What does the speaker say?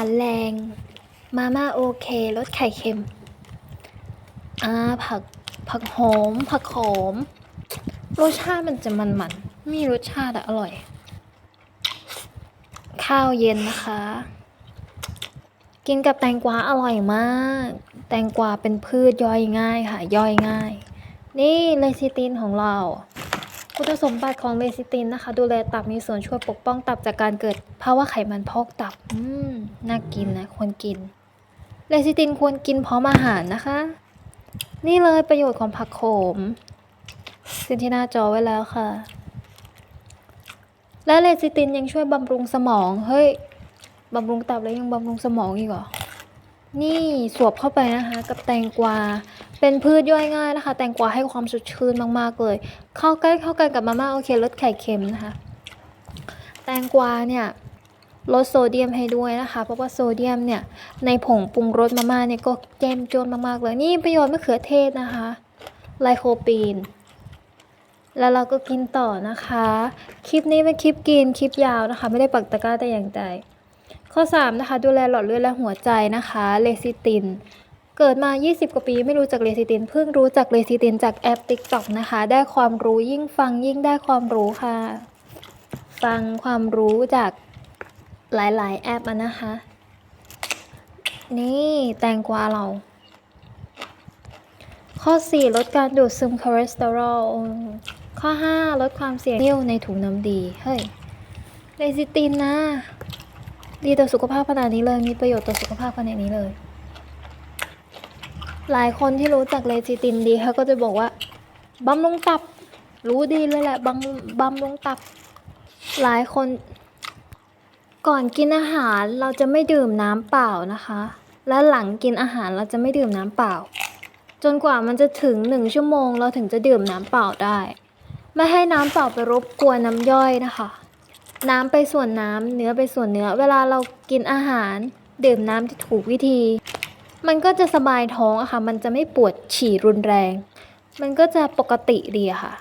ารแรง มาม่าโอเครสไข่เค็ม อ่า ผัก ผักหอม ผักหอม รสชาติมันจะมันๆมีรสชาติอร่อย ข้าวเย็นนะคะ กินกับแตงกวาอร่อยมาก แตงกวาเป็นพืชย่อยง่ายค่ะ ย่อยง่าย นี่เลซิตินของเรา คุณสมบัติของเลซิตินนะคะ ดูแลตับมีส่วนช่วยปกป้องตับจากการเกิดภาวะไขมันพอกตับ อืม น่ากินนะ ควรกิน เลซิตินควรกินพร้อมอาหารนะคะ นี่เลยประโยชน์ของผักโขมขึ้นที่หน้าจอไว้แล้วค่ะ และเลซิตินยังช่วยบำรุงสมอง เฮ้ย บำรุงตับแล้วยังบำรุงสมองอีกเหรอ นี่สวบเข้าไปนะคะ กับแตงกวา เป็นพืชย่อยง่ายนะคะ แตงกวาให้ความสดชื่นมากๆเลย เข้าใกล้เข้ากันกับมาม่าโอเคลดไข่เค็มนะคะ แตงกวาเนี่ยลดโซเดียมให้ด้วยนะคะ เพราะว่าโซเดียมเนี่ยในผงปรุงรสมาม่าเนี่ยก็แจ่มจนมากๆเลย นี่ประโยชน์มะเขือเทศนะคะ ไลโคปีน แล้วเราก็กินต่อนะคะ คลิปนี้เป็นคลิปกินคลิปยาวนะคะ ไม่ได้ปักตะกร้าแต่อย่างใด ข้อ 3 นะคะ ดูแลหลอดเลือดและหัวใจนะคะเลซิติน เกิดมา 20 กว่าปีไม่รู้จักเลซิติน เพิ่งรู้จักเลซิตินจากแอป TikTok นะคะ ได้ความรู้ยิ่งฟังยิ่งได้ความรู้ค่ะ ฟังความรู้จากหลาย ๆ แอปนะคะ นี่แตงกวาเรา ข้อ 4 ลดการดูดซึมคอเลสเตอรอลข้อ 5 ลดความเสี่ยงนิ่วในถุงน้ำดี เฮ้ยเลซิตินนะ ดีต่อสุขภาพขนาดนี้เลย มีประโยชน์ต่อสุขภาพขนาดนี้เลย หลายคนที่รู้จักเลซิตินดีเขาก็จะบอกว่าบำรุงตับ รู้ดีเลยแหละบำบำรุงตับ หลายคน ก่อนกินอาหารเราจะไม่ดื่มน้ำเปล่านะคะ และหลังกินอาหารเราจะไม่ดื่มน้ำเปล่า จนกว่ามันจะถึงหนึ่งชั่วโมง เราถึงจะดื่มน้ำเปล่าได้ ไม่ให้น้ำเปล่าไปรบกวนน้ำย่อยนะคะ น้ำไปส่วนน้ำเนื้อไปส่วนเนื้อ เวลาเรากินอาหารดื่มน้ำที่ถูกวิธี มันก็จะสบายท้องอะค่ะ มันจะไม่ปวดฉี่รุนแรง มันก็จะปกติดีอะค่ะ